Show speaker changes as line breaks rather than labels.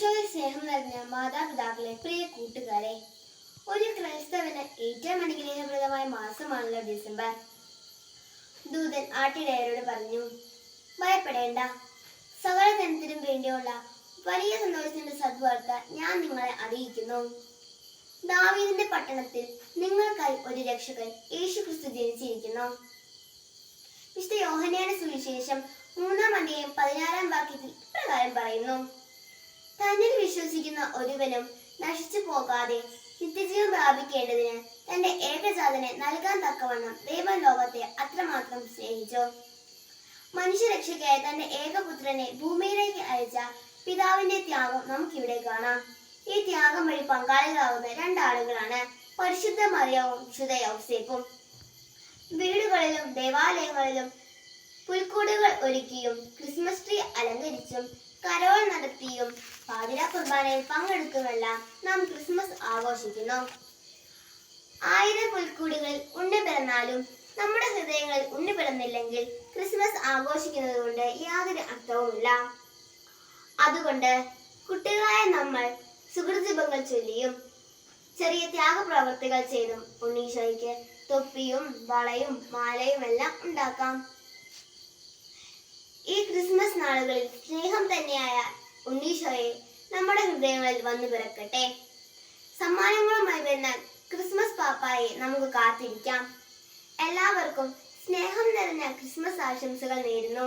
ഈശോയിൽ സ്നേഹം നിറഞ്ഞ മാതാപിതാക്കളെ പ്രിയ കൂട്ടുകാരെ ഒരു ക്രൈസ്തവന് ഏറ്റവും അനുഗ്രഹപ്രദമായ മാസമാണല്ലോ ഡിസംബർ. ദൂതൻ ആട്ടിടയരോട് പറഞ്ഞു ഭയപ്പെടേണ്ട. സകല ജനത്തിനും വേണ്ടിയുള്ള വലിയ സന്തോഷത്തിന്റെ സദ്വാർത്ത ഞാൻ നിങ്ങളെ അറിയിക്കുന്നു. ദാവീദിന്റെ പട്ടണത്തിൽ നിങ്ങൾക്കായി ഒരു രക്ഷകൻ യേശു ക്രിസ്തു ജനിച്ചിരിക്കുന്നു. വിശുദ്ധ യോഹനയുടെ സുവിശേഷം മൂന്നാം അധ്യായം പതിനാറാം വാക്യത്തിൽ ഇപ്രകാരം പറയുന്നു തന്നിൽ വിശ്വസിക്കുന്ന ഒരുവനും നശിച്ചു പോകാതെ നിത്യജീവൻ പ്രാപിക്കേണ്ടതിന് തന്റെ ഏകജാതനെ നൽകാൻ തക്കവണ്ണം ദൈവം ലോകത്തെ അത്രമാത്രം സ്നേഹിച്ചു. മനുഷ്യരക്ഷയ്ക്കായി തന്റെ ഏകപുത്രനെ ഭൂമിയിലേക്ക് അയച്ച പിതാവിന്റെ ത്യാഗം നമുക്കിവിടെ കാണാം. ഈ ത്യാഗം വഴി പങ്കാളികളാവുന്ന രണ്ടാളുകളാണ് പരിശുദ്ധ മറിയവും ശുദ്ധ യൗസേപ്പും വീടുകളിലും ദേവാലയങ്ങളിലും പുൽക്കൂടുകൾ ഒരുക്കിയും ക്രിസ്മസ് ട്രീ അലങ്കരിച്ചും കരോൾ നടത്തിയും പാതിര കുർബാനയിൽ പങ്കെടുക്കുമെല്ലാം നാം ക്രിസ്മസ് ആഘോഷിക്കുന്നു. ആയിരം പുൽക്കൂടുകളിൽ ഉണ്ണി പിറന്നാലും നമ്മുടെ ഹൃദയങ്ങളിൽ ഉണ്ണി പിറന്നില്ലെങ്കിൽ ക്രിസ്മസ് ആഘോഷിക്കുന്നത് കൊണ്ട് യാതൊരു അർത്ഥവുമില്ല. അതുകൊണ്ട് കുട്ടികളായ നമ്മൾ സുഹൃജപങ്ങൾ ചൊല്ലിയും ചെറിയ ത്യാഗപ്രവർത്തികൾ ചെയ്തും ഉണ്ണീശോയ്ക്ക് തൊപ്പിയും വളയും മാലയും എല്ലാം ഉണ്ടാക്കാം. ഈ ക്രിസ്മസ് നാളുകളിൽ സ്നേഹം തന്നെയായ നമ്മുടെ ഹൃദയങ്ങളിൽ വന്നു പിറക്കട്ടെ. സമ്മാനങ്ങളുമായി വരുന്ന ക്രിസ്മസ് പാപ്പായെ നമുക്ക് കാത്തിരിക്കാം. എല്ലാവർക്കും സ്നേഹം നിറഞ്ഞ ക്രിസ്മസ് ആശംസകൾ നേരുന്നു.